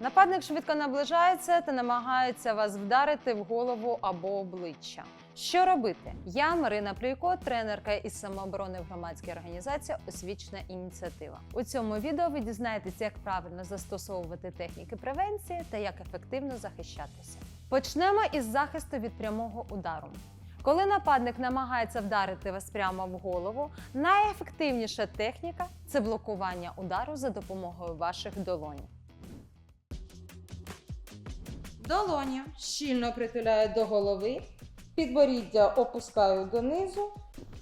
Нападник швидко наближається та намагається вас вдарити в голову або обличчя. Що робити? Я Марина Плюйко, тренерка із самооборони в громадській організації Освічна ініціатива. У цьому відео ви дізнаєтесь, як правильно застосовувати техніки превенції та як ефективно захищатися. Почнемо із захисту від прямого удару. Коли нападник намагається вдарити вас прямо в голову, найефективніша техніка це блокування удару за допомогою ваших долонь. Долоні щільно притуляю до голови, підборіддя опускаю донизу,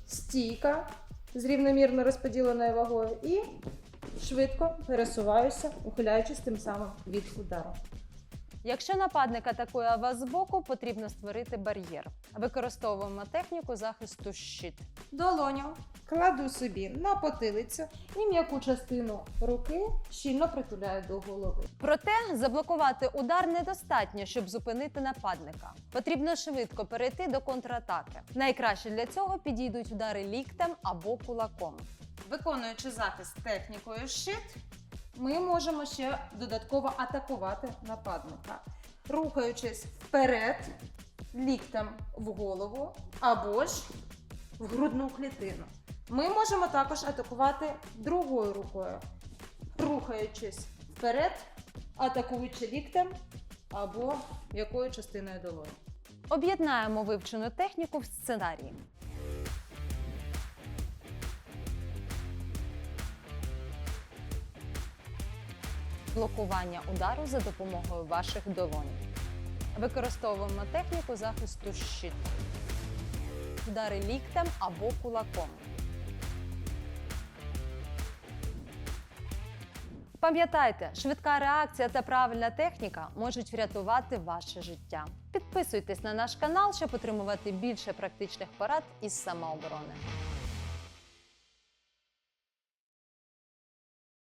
стійка з рівномірно розподіленою вагою і швидко пересуваюся, ухиляючись тим самим від удару. Якщо нападник атакує вас збоку, потрібно створити бар'єр. Використовуємо техніку захисту щит. Долоню кладу собі на потилицю і м'яку частину руки щільно притуляю до голови. Проте заблокувати удар недостатньо, щоб зупинити нападника. Потрібно швидко перейти до контратаки. Найкраще для цього підійдуть удари ліктем або кулаком. Виконуючи захист технікою щит, ми можемо ще додатково атакувати нападника, рухаючись вперед, ліктем в голову або ж в грудну клітину. Ми можемо також атакувати другою рукою, рухаючись вперед, атакуючи ліктем або якою частиною долоні. Об'єднаємо вивчену техніку в сценарії. Блокування удару за допомогою ваших долонь. Використовуємо техніку захисту щит. Удари ліктем або кулаком. Пам'ятайте, швидка реакція та правильна техніка можуть врятувати ваше життя. Підписуйтесь на наш канал, щоб отримувати більше практичних порад із самооборони.